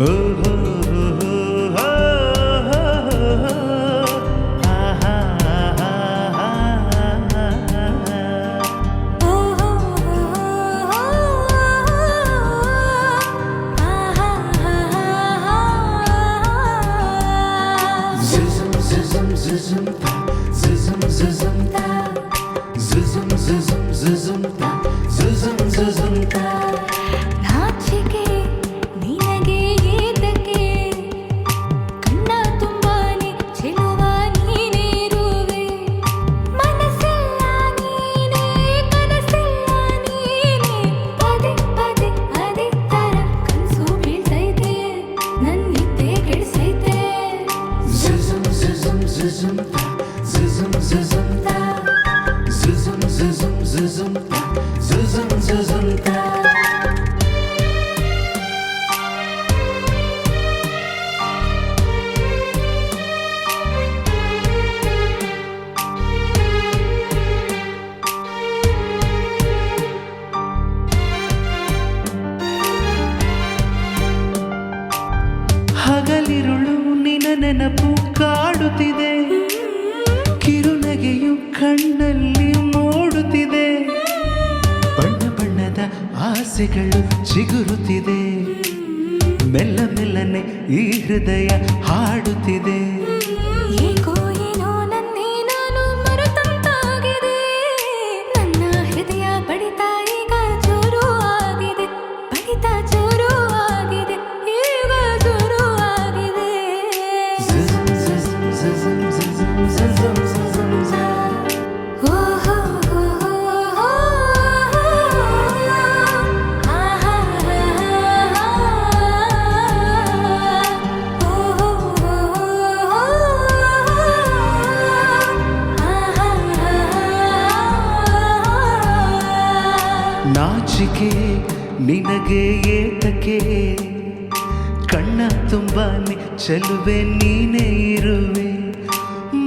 Öl ಹಗಲಿರುಳು ನಿನ ನೆನಪು ಕಾಡುತ್ತಿದೆ. ಕಣ್ಣಲ್ಲಿ ಮೂಡುತ್ತಿದೆ. ಬಣ್ಣ ಬಣ್ಣದ ಆಸೆಗಳು ಚಿಗುರುತ್ತಿದೆ. ಮೆಲ್ಲ ಮೆಲ್ಲನೆ ಈ ಹೃದಯ ಹಾಡುತ್ತಿದೆ. ನಾಚಿಕೆ ನಿನಗೆ ಏತಕ್ಕೆ? ಕಣ್ಣ ತುಂಬಾನೆ ಚೆಲುವೆ ನೀನೇ ಇರುವೆ.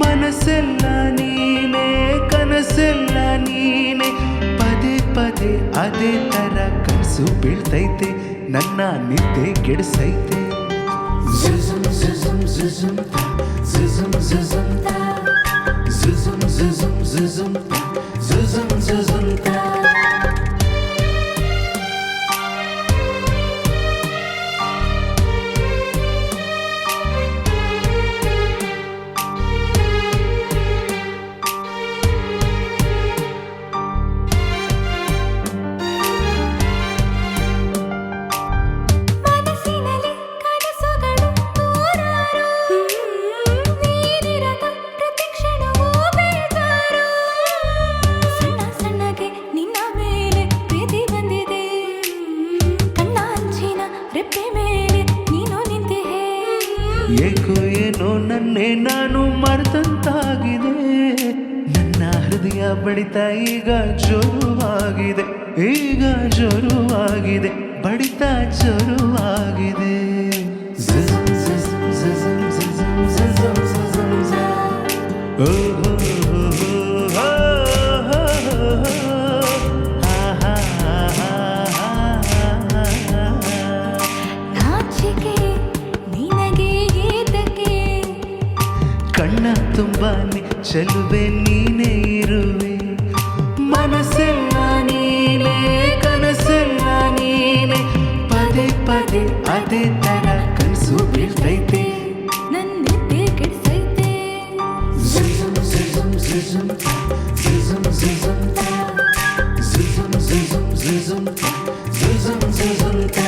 ಮನಸ್ಸೆಲ್ಲ ನೀನೇ ಕನಸೆಲ್ಲ ನೀನೆ. ಪದೇ ಪದೇ ಅದೇ ತರ ಕನಸು ಬೀಳ್ತೈತೆ ನನ್ನ ನಿದ್ದೆ ಕೆಡಿಸೈತೆ. ಝುಝುಮ್ ಝುಝುಮ್ ಝುಝುಮ್ ತಾ, ಝುಝುಮ್ ಝುಝುಮ್ ತಾ. ಝುಝುಮ್ ಮರೆತಂತಾಗಿದೆ. ನನ್ನ ಹೃದಯ ಬಡಿತ ಈಗ ಜೋರುವಾಗಿದೆ. ಈಗ ಜೋರುವಾಗಿದೆ. ಬಡಿತ ಜೋರುವಾಗಿದೆ. ಕಣ್ಣ ತುಂಬಾನೆ ಚೆಲುವೆ ನೀನೇ ಇರುವೆ ಮನಸ್ಸೆಲ್ಲ ನೀನೇ ಕನಸೆಲ್ಲ ನೀನೆ ಪದೇ ಪದೇ ಅದೇ ತರ ಕನಸು ಬೀಳ್ತೈತೆ ನನ್ನಿದ್ದೆ ಕೆಡಿಸೈತೆ ಝುಝುಮ್ ಝುಝುಮ್ ಝುಝುಮ್ ತಾ, ಝುಝುಮ್ ಝುಝುಮ್ ತಾ. ಝುಝುಮ್ ಝುಝುಮ್ ಝುಝುಮ್ ತಾ, ಝುಝುಮ್ ಝುಝುಮ್ ತಾ.